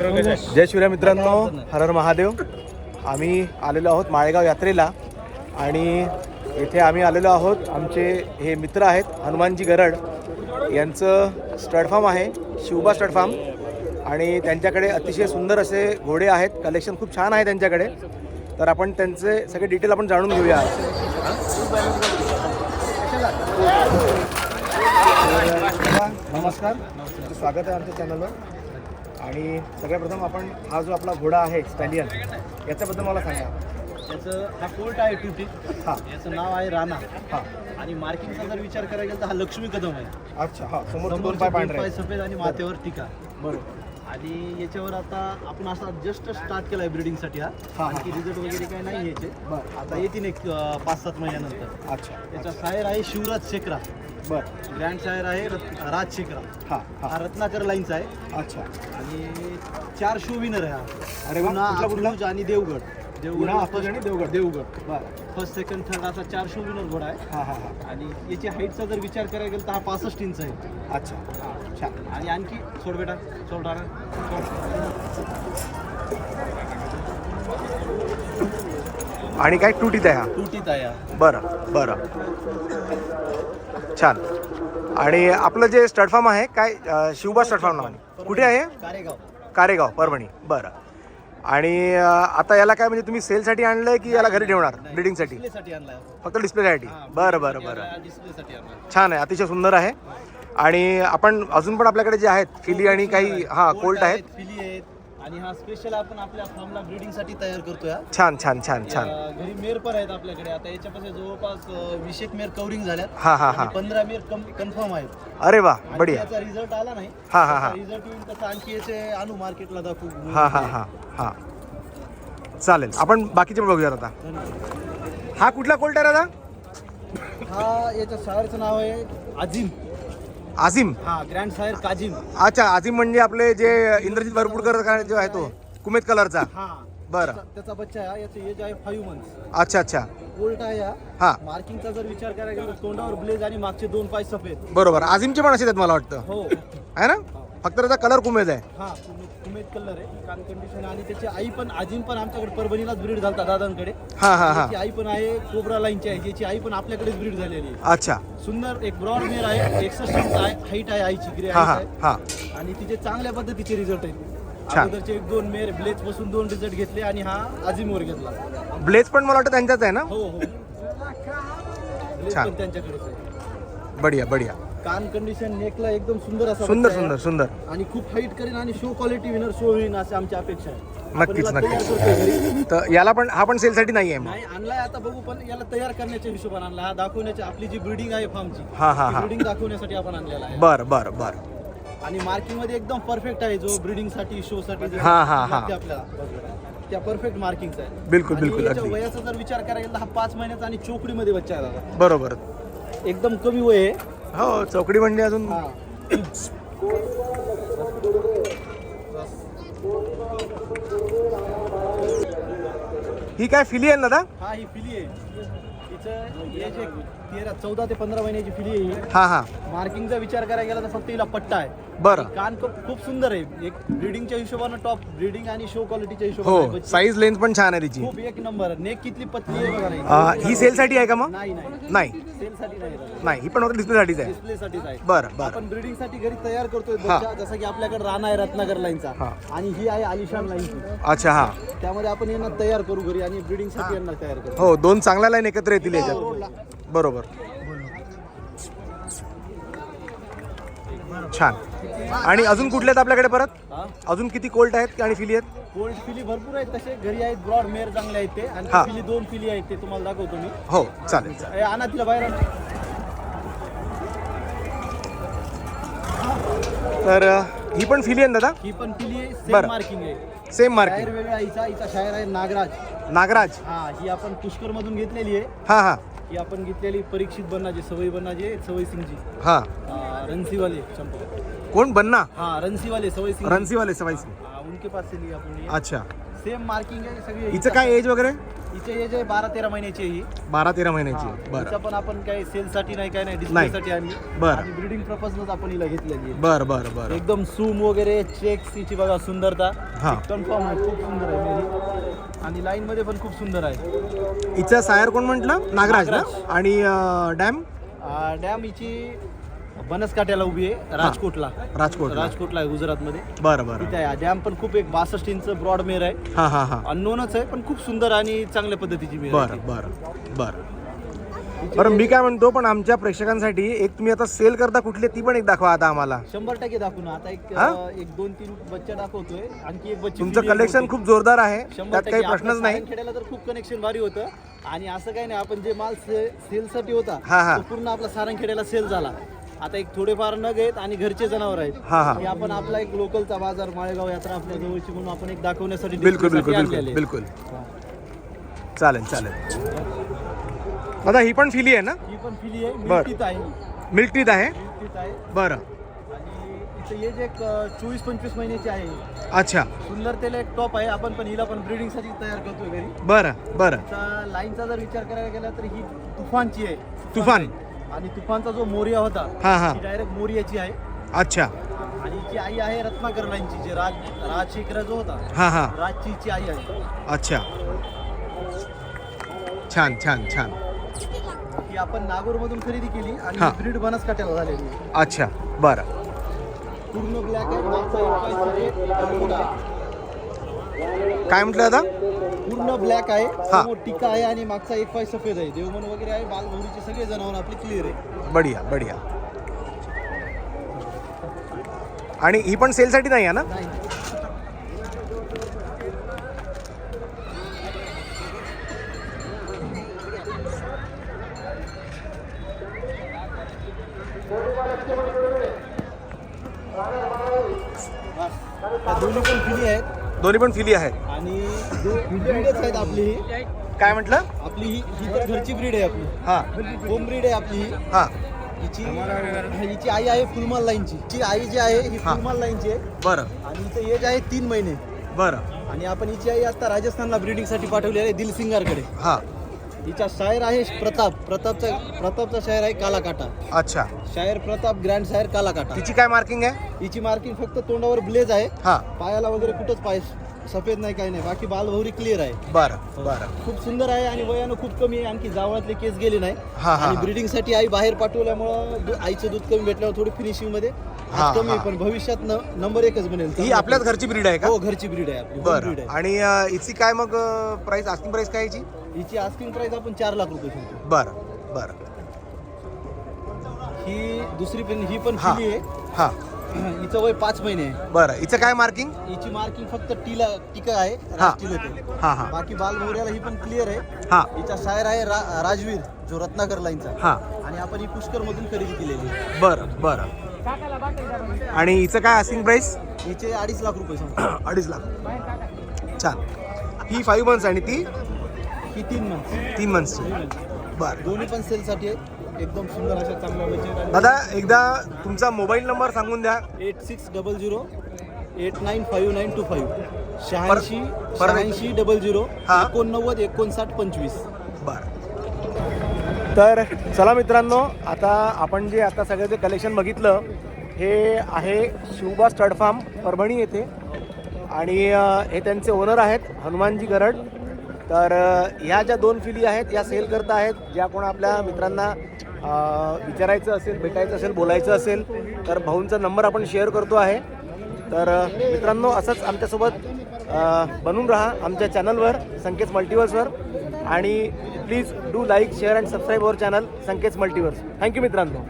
जय शिवराय मित्रांनो. हर हर महादेव. आम्ही आलेलो आहोत माळेगाव यात्रेला आणि येथे आम्ही आलेलो आहोत. आमचे हे मित्र आहेत हनुमानजी गरड. यांचं स्टड फार्म आहे शिवबा स्टड फार्म आणि त्यांच्याकडे अतिशय सुंदर असे घोडे आहेत. कलेक्शन खूप छान आहे त्यांच्याकडे. तर आपण त्यांचे सगळे डिटेल आपण जाणून घेऊया. नमस्कार. स्वागत आहे आमच्या चॅनलवर आणि सगळ्यात प्रथम आपण हा जो आपला घोडा आहे स्टॅलियन याच्याबद्दल मला सांगा. याचं हा कोर्ट आहे टुटी हां. याचं नाव आहे राणा. हां. आणि मार्किंगचा जर विचार करायला गेला तर हा लक्ष्मी कदम आहे. अच्छा हां. समोर दोन समोरचे पाय दोन पांढरे पाय आहेत. सफेद आणि माथ्यावर टीका. बरोबर आणि याच्यावर आता आपण असा जस्ट स्टार्ट केलाय ब्रिडिंगसाठी हा. आणखी रिझल्ट वगैरे काही नाही याचे. आता येतील एक पाच सात महिन्यानंतर. अच्छा याचा शायर आहे शिवराज शेखरा. बरं. ग्रँड शायर आहे रत- राज शेखरा. हां हां. रत्नाकर लाईनचा आहे. अच्छा. आणि चार शो विनर आहे हा. अरे वा पुन्हा कुठला कुठला? अकलूज आणि देवगड. अकलूज आणि देवगड. देवगड. बरं. फर्स्ट सेकंड थर्ड असा चार शो विनर घोडा आहे. हां हां हां. आणि याची हाईटचा जर विचार करायला गेला तर हा पासष्ट इंच आहे. अच्छा. छान. आणि आणखी सोड बेटा सोड आणि काय टुटीत आहे हा? तुटीत आहे हा. बरं बरं. छान. आणि आपलं जे स्टड फार्म आहे काय अं, शिवबा स्टड फार्म नावाने. कुठे आहे? कारेगाव. कारेगाव परभणी. बरं. आणि आता याला काय म्हणजे तुम्ही सेलसाठी आणलंय की याला घरी ठेवणार? ब्रिडिंगसाठी फक्त डिस्प्लेसाठी? बरं बरं बरं. छान आहे अतिशय सुंदर आहे. आणि आपण अजून पण आपल्याकडे जे आहेत फिली आणि काही हां कोल्ट आहेत. फिली आहेत. आणि हा स्पेशल आपण आपल्या फार्मला ब्रीडिंगसाठी तयार करतोय हा. छान छान छान छान. घरी मेर पण आहेत आपल्याकडे. आता याच्यापासून जवळपास वीस एक मेर कव्हरिंग झाल्यात. हां हां हां. पंधरा मेर कन्फर्म आहेत. अरे वा बढिया. रिझल्ट आला नाही. हां हां हां. रिझल्ट येऊन तसं आणखी याचे आणू मार्केटला दाखवू. हां हां हां. हां. चालेल आपण बाकीचे पण बघूयात आता. हा कुठला कोल्ट आहे दादा? हा याच्या शायरचं नाव आहे आजिम आझिम? हा ग्रँड शायर काजिम अच्छा आझिम म्हणजे आपले जे इंद्रजित भरपूरकर जो आहे तो कुमेत कलरचा. हा. बरं. त्याचा- बच्चा आहे याचे एज आहे फाईव्ह मंथ्स अच्छा अच्छा. कोल्ट आहे. हा. मार्किंगचा जर विचार करायला गेला तोंडावर ब्लेज आणि मागचे दोन पाय सफेद. बरोबर. आझिमचे पण असेच आहेत मला वाटतं. हो. आहे ना? फक्त त्याचा कलर कुमेद आहे. हा कुमेद कलर आहे. कान कंडिशन आणि त्याची आई पण आजिम पण आमच्याकडे परभणीलाच ब्रीड झालता दादांकडे. हां हां हां. त्याची आई पण आहे कोबरा लाईनची आहे. ज्याची आई पण आपल्याकडेच ब्रीड झालेली आहे. अच्छा. सुंदर एक ब्रॉड मेर आहे एकसष्ट हाईट आहे आईची ग्रे हां आहे. हां. आणि तिचे चांगल्या पद्धतीचे रिझल्ट आहेत. छान. अगोदरचे एक दोन मेर ब्लेच पासून दोन रिझल्ट घेतले आणि हा आजिमवर घेतला. ब्लेज पण मला वाटतं त्यांच्याच आहे ना? हो हो. ब्लेच छान. पण त्यांच्याकडेच आहे. बढिया बढिया. कान कंडिशन नेकला एकदम सुंदर असा सुंदर बच्चा आहे. सुंदर सुंदर. आणि खूप हाईट करेन आणि शो क्वालिटी विनर शो होईन अशी आमची अपेक्षा आहे. आपण नक्कीच, याला तयार नक्कीच. करतोय घरी. तर याला पण हा पण सेलसाठी नाही आहे मग? नाही आणलाय आता बघू पण याला तयार करण्याच्या हिशोबाने आणला. हा दाखवण्याची आपली जी ब्रिडिंग आहे फार्मची हां हां हां. ब्रिडिंग दाखवण्यासाठी आपण आणलेला आहे. बरं बरं बरं. आणि मार्किंगमध्ये एकदम परफेक्ट आहे जो ब्रिडिंगसाठी शो साठी जे हा, हा, हा. लागते आपल्याला त्या परफेक्ट मार्किंगचा आहे बिलकुल, आणि बिलकुल, याच्या अगदी. वयाचा जर विचार करायला गेला तर हा पाच महिन्याचा आणि चोकडीमध्ये बच्चा आहे दादा. बरोबर. एकदम कमी वय आहे. हो चौकडी म्हणजे अजून. हा. काय फिली आहे ना दादा? हा ही फिली आहे. तिचं तेरा चौदा ते पंधरा महिन्याची फिली आहे ही. हां हां. मार्किंगचा विचार करायला गेला तर फक्त हिला पट्टा आहे. बरं. कान खूप खूप सुंदर आहे. एक ब्रिडिंगच्या हिशोबानं टॉप ब्रिडिंग आणि शो क्वालिटीच्या हिशोबाने हो बच्ची. साईज लेंथ पण छान आहे तिची. खूप एक नंबर नेक कितली पतली आहे बघा नाही. अं, ही सेलसाठी आहे का मग? नाही नाही. नाही. सेलसाठी नाही नाही ही पण फक्त डिस्प्लेसाठीच आहे. डिस्प्ले साठीच आहे. बरं बरं. आपण ब्रिडिंगसाठी घरी तयार करतोय हा. बच्चा जसं की आपल्याकडे राणा आहे रत्नागर लाईनचा हा. आणि ही आहे आलिशान लाईनची अच्छा हां. त्यामध्ये आपण यांना तयार करू घरी आणि ब्रिडिंगसाठी यांना तयार करू. हो दोन चांगल्या लाईन एकत्र येतील याच्यात. बरोबर. छान. आणि अजून कुठले आहेत आपल्याकडे परत? अजून किती कोल्ट आहेत आणि फिली आहेत? कोल्ड फिली भरपूर आहेत तसे घरी आहेत ब्रॉड मेअर चांगले आहेत ते. आणि हा. फिली दोन फिली आहेत ते तुम्हाला दाखवतो मी. हो चालेल चालेल. ए, आणा तिला बाहेर आण. तर अं, ही पण फिली आहे ना दादा? ही पण फिली आहे सेम बरं. मार्किंग आहे. सेम शायर मार्किंग वेगळा हिचा हिचा शायर आहे नागराज. नागराज. हा ही आपण पुष्कर मधून घेतलेली आहे. हां हां. ही आपण घेतलेली परीक्षित बनाजी सवयी बनाजी सवय सिंगची हां. आ, रनसीवाले चंपा. कोण? बन्ना? हाँ रनसीवाले सवय सिंग रणसीवाले सवाईसी हाँ, उनके पास से लिया अपन ये. अच्छा. सेम मार्किंग है सगळे हिचं काय एज वगैरे? हिचे हे जे बारा तेरा महिन्याची आहे ही बारा तेरा महिन्याची. हिचा बरं पण आपण काही सेलसाठी नाही काय नाही नाही. डिस्प्लेसाठी आणली बरं. आणि ब्रिडिंग पर्पजनच आपण हिला घेतलेली आहे बरं बरं बरं एकदम सूम वगैरे चेक्स हिची बघा सुंदरता हा. कन्फर्म आहे खूप सुंदर आहे मेरी आणि लाईन मध्ये पण खूप सुंदर आहे हिचं सायर कोण म्हटलं नागराज ना नागराज. आणि डॅम डॅम हिची बनसकाट्याला उभी आहे राजकोटला. राजकोट राजकोटला आहे गुजरातमध्ये. बरं बरं. आहे. डॅम पण खूप एक बासष्ट इंच ब्रॉड मेर आहे. हां हां हां. अननोनच आहे पण खूप सुंदर आणि चांगल्या पद्धतीची मेर आहे बरं बरं बरं. बरं मी काय म्हणतो पण आमच्या प्रेक्षकांसाठी एक तुम्ही आता सेल करता कुठली ती पण एक दाखवा आता आम्हाला. शंभर टक्के दाखवू ना. आता एक हा? अं, एक दोन तीन बच्चा दाखवतोय. आणखी एक बच्ची तुमचं कलेक्शन होती. खूप जोरदार आहे. शंभर त्यात टक्के. काही आपल्या प्रश्नच नाही. सारंगखेड्याला तर खूप कनेक्शन भारी होतं. आणि असं काही नाही आपण जे माल सेल साठी होता हा, हा. तो पूर्ण आपला सारंगखेड्याला सेल झाला. आता एक थोडेफार नग आहेत आणि घरचे जनावर आहेत. हा, हा. आपण आपला एक लोकलचा बाजार माळेगाव यात्रा आपल्या जवळची म्हणून आपण एक दाखवण्यासाठी बिलकुल बिलकुल display बिलकुल आणलेले. बिलकुल. चालेल चालेल. दादा ही पण फिली आहे ना? ही पण फिली आहे. बर. मिल्कीत आहे. मिल्क टीथ आहे. बरं. आणि इथं हे जे चोवीस पंचवीस महिन्याची आहे. अच्छा. सुंदर त्याला एक टॉप आहे. आपण पण हिला पण ब्रिडिंगसाठी तयार करतोय घरी. बरं बरं. आता लाईनचा जर विचार करायला गेला तर ही तुफानची आहे. तुफान. आणि तुफानचा जो मोरिया होता हां हां. डायरेक्ट मोरियाची आहे. अच्छा. आणि हिची आई आहे रत्नाकर लाईनची जे राज राज शेखरा जो होता हां हां. राजची हिची आई आहे. अच्छा. छान छान छान. ती आपण नागोर मधून खरेदी केली आणि हा. ब्रीड बनसकाट्याला झालेली आहे. अच्छा. बरं. पूर्ण ब्लॅक आहे मागचा एक पाय सफेद, आहे. काय म्हटलं दादा पूर्ण ब्लॅक आहे. हा. समोर टिका आहे आणि मागचा एक पाय सफेद आहे. देवमन वगैरे आहे बालभौरीचे सगळे जनावर आपले क्लिअर आहे. बढिया बढिया. आणि ही पण सेलसाठी नाही आहे ना? नाही. दोन्ही पण फिली आहेत. दोन्ही पण फिली आहेत. आणि आहेत आपली ही. काय म्हटलं? आपली ही ही तर घरची ब्रीड आहे आपली. हां. होम ब्रीड आहे आपली ही. हां. हिची हिची आई आहे फुलमाल लाईनची. हिची आई जी आहे ही हा. फुलमाल लाईनची आहे. बरं. आणि हिचं एज आहे तीन महिने. बरं. आणि आपण हिची आई आता राजस्थानला ब्रीडिंगसाठी पाठवली आहे दिलसिंगारकडे हां. हिचा शायर आहे प्रताप. प्रतापचा प्रतापचा शायर आहे काला काटा अच्छा. शायर प्रताप ग्रँड शायर काला काटा तिची काय मार्किंग आहे? हिची मार्किंग फक्त तोंडावर ब्लेज आहे. हां. पायाला वगैरे कुठंच पाय सफेद नाही काही नाही. बाकी बालभौरी क्लिअर आहे. बरं बरं. खूप सुंदर आहे आणि वयानं खूप कमी आहे. आणखी जावळातले केस गेले नाही. हा, हा, आणि हा. साठी आई बाहेर पाठवल्यामुळं दू- आईचं दूध कमी भेटल्यावर थोडी फिनिशिंगमध्ये हा, आज कमी आहे, हा. पण भविष्यात न- नंबर एकच बनेल. ही आपल्याच घरची ब्रीड आहे का? हो घरची ब्रीड आहे आपली. home breed बरं आणि अं, हिची काय मग प्राइस आस्किंग प्राइस काय याची हिची आस्किंग प्राइस आपण चार लाख रुपये ठेवतो बरं बरं. ही दुसरी पण ही पण हा. फिली आहे. हां. हिचं वय पाच महिने आहे. बरं. हिचं काय मार्किंग हिची मार्किंग फक्त टीला टीका आहे हा. होते हां हां. बाकी बालभौऱ्याला ही पण क्लिअर आहे. हां. हिचा शायर आहे रा- राजवीर जो रत्नाकर लाईनचा. हां. आणि आपण ही पुष्कर मधून खरेदी केलेली आहे. बरं बरं. आणि हिचं काय आस्किंग प्राइस हिचे अडीच लाख रुपये सांगतो. अडीच लाख. छान. ही फाईव्ह मंथ्स आणि ती? ही तीन मंथ तीन मंथ्सची बरं. दोन्ही पण सेलसाठी आहेत एकदम सुंदर अशा चांगल्या दादा एकदा तुमचा मोबाईल नंबर सांगून द्या. Eight six double zero eight nine five nine two five. शहाऐंशी शहाऐंशी डबल झिरो हा. एकोणनव्वद एकोणसाठ पंचवीस. बरं. तर चला मित्रांनो आता आपण जे आता सगळं जे कलेक्शन बघितलं हे आहे शिवबा स्टड फार्म परभणी येथे. आणि हे त्यांचे ओनर आहेत हनुमानजी गरड. तर ह्या ज्या दोन फिली आहेत या सेल करता आहेत ज्या कोण आपल्या मित्रांना विचारायचं असेल भेटायचं असेल बोलायचं असेल तर भाऊंचा नंबर आपण शेअर करतो आहे. तर मित्रांनो असंच आमच्यासोबत बनून राहा आमच्या चॅनलवर संकेत मल्टिवर्सवर आणि please do like share and subscribe our channel Sanket multiverse. Thank you मित्रांनो.